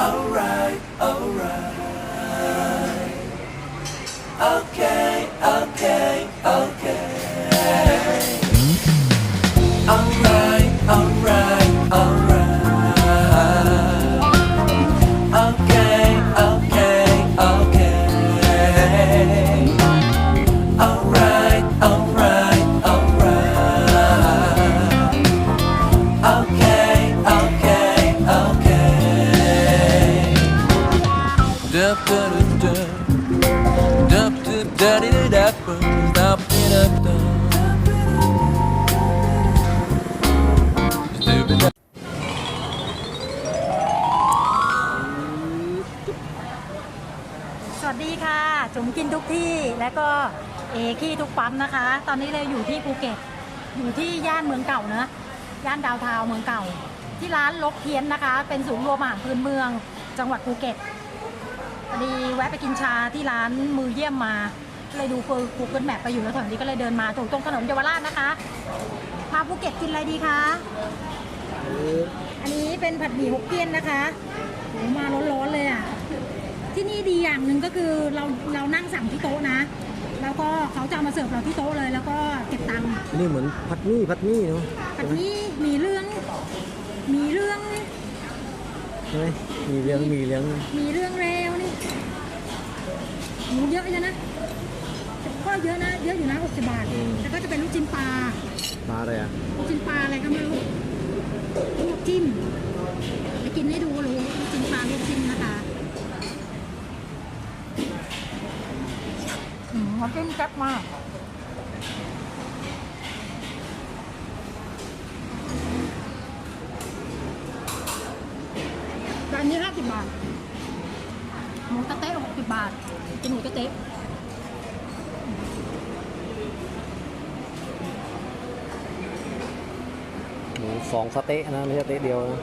Oh. Di, di, dup, dup, di, dup, dup. Stupid. สวัสดีค่ะ จุ๋มกินทุกที่และก็เอขี้ทุกปั๊มนะคะ ตอนนี้เราอยู่ที่ภูเก็ต อยู่ที่ย่านเมืองเก่านะย่านดาวเทาวน์เมืองเก่า ที่ร้านลกเทียนนะคะ เป็นศูนย์รวมอาหารพื้นเมือง จังหวัดภูเก็ตพอดีแวะไปกินชาที่ร้านมือเยี่ยมมา เลยดูกูเกิลแมปไปอยู่แล้วแถวนี้ก็เลยเดินมาถูกตรงถนนเยาวราชนะคะพาภูเก็ตกินอะไรดีคะอันนี้เป็นผัดหมี่ฮกเกี้ยนนะคะโหมาร้อนๆเลยอะที่นี่ดีอย่างหนึ่งก็คือเราเรานั่งสั่งที่โต๊ะนะ แล้วก็เขาจะเอามาเสิร์ฟเราที่โต๊ะเลย แล้วก็เก็บตังค์นี่เหมือนพัดมี่พัดมี่เนาะแต่นี่มีเรื่องมีเรื่องใช่ไหมมีเลี้ยงมีเลี้ยงมีเรื่องเร็วนี่หมูเยอะเลยนะ ก็เยอะนะเยอะอยู่นะ60บาทแล้วก็จะเป็นลูกชิ้นปลาปลาอะไรอะลูกชิ้นปลาอะไรก็ไม่รู้ลวกจิ้มไปกินให้ดูรู้ลูกชิ้นปลาลวกจิ้มนะคะอืมน้ำจิ้มแซ่บมากจานนี้ห้าสิบบาทหมูสะเต๊ะหกสิบบาทกินหมูสะเต๊ะ สองสเต๊ะนะไม่ใช่สเต๊ะเดียวนะ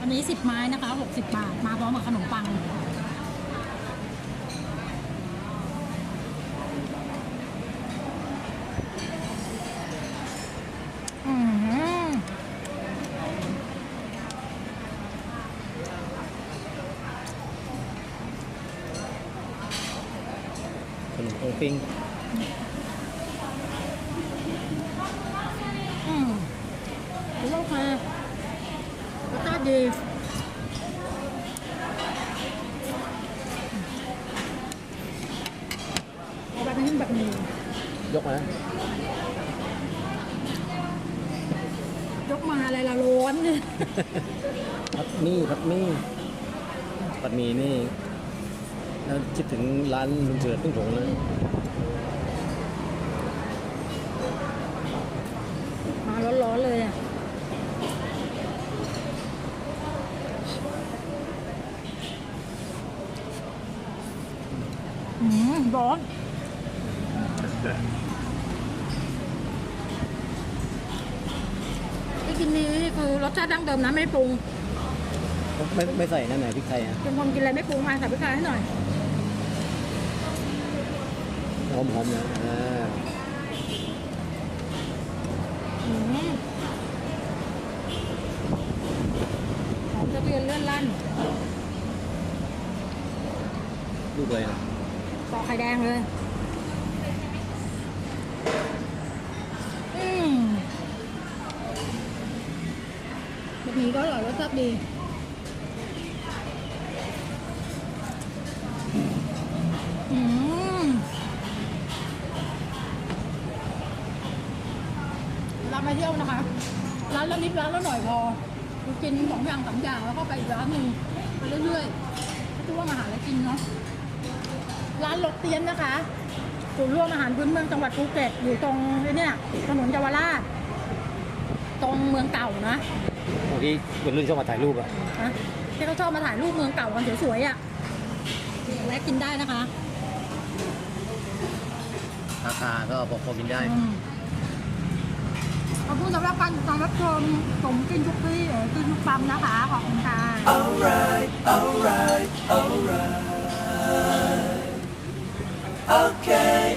อันนี้สิบไม้นะคะหกสิบบาท มาพร้อมกับขนมปัง อืมขนมปังปิ้งอืม ถือว่าโอเครสชาติดีเอาแบบนี้แบบนี้ยกมายกมาอะไรละร้อนเนี่ยพัดมี่พัดมี่พัดหมี่นี่แล้วคิดถึงร้านลุงเฉิดพึ่งผงเลยมาร้อนๆเลยอะ ร้อนที่กินนี้คือรสชาติดั้งเดิมนะไม่ได้ปรุงไม่ไม่ใส่นั่นไหนพริกไทยอะเป็นคนกินอะไรไม่ปรุงมาใส่พริกไทยให้หน่อยหอมหอมๆนะอ่าอืมหอมจะเรียนเลื่อนลั่นลูกเลยนะ ปอกไข่แดงเลย อืมแบะหมี่ก็อร่อยรสชาติดีอืมร้านมาเที่ยวนะคะ ร้านละนิดร้านละหน่อยพอคือกินสองอย่างสามอย่างแล้วก็ไปอีกร้านหนึ่งไปเรื่อยๆคิดว่ามาหาอะไรกินเนาะ ร้านลกเตียนนะคะศูนย์รวมอาหารพื้นเมืองจังหวัดภูเก็ตอยู่ตรงไอ้เนี่ยถนนเยาวราชตรงเมืองเก่านะบางทีคนรุ่นชอบมาถ่ายรูปอะนะที่เขาชอบมาถ่ายรูปเมืองเก่ากันสวยๆอะแวะกินได้นะคะ ราคาก็พอพอกินได้ อืมขอบคุณสำหรับการติดตามรับชมผมกินทุกที่เออกินทุกปั๊มนะคะขอบคุณค่ะ Alright, alright, alright. Okay.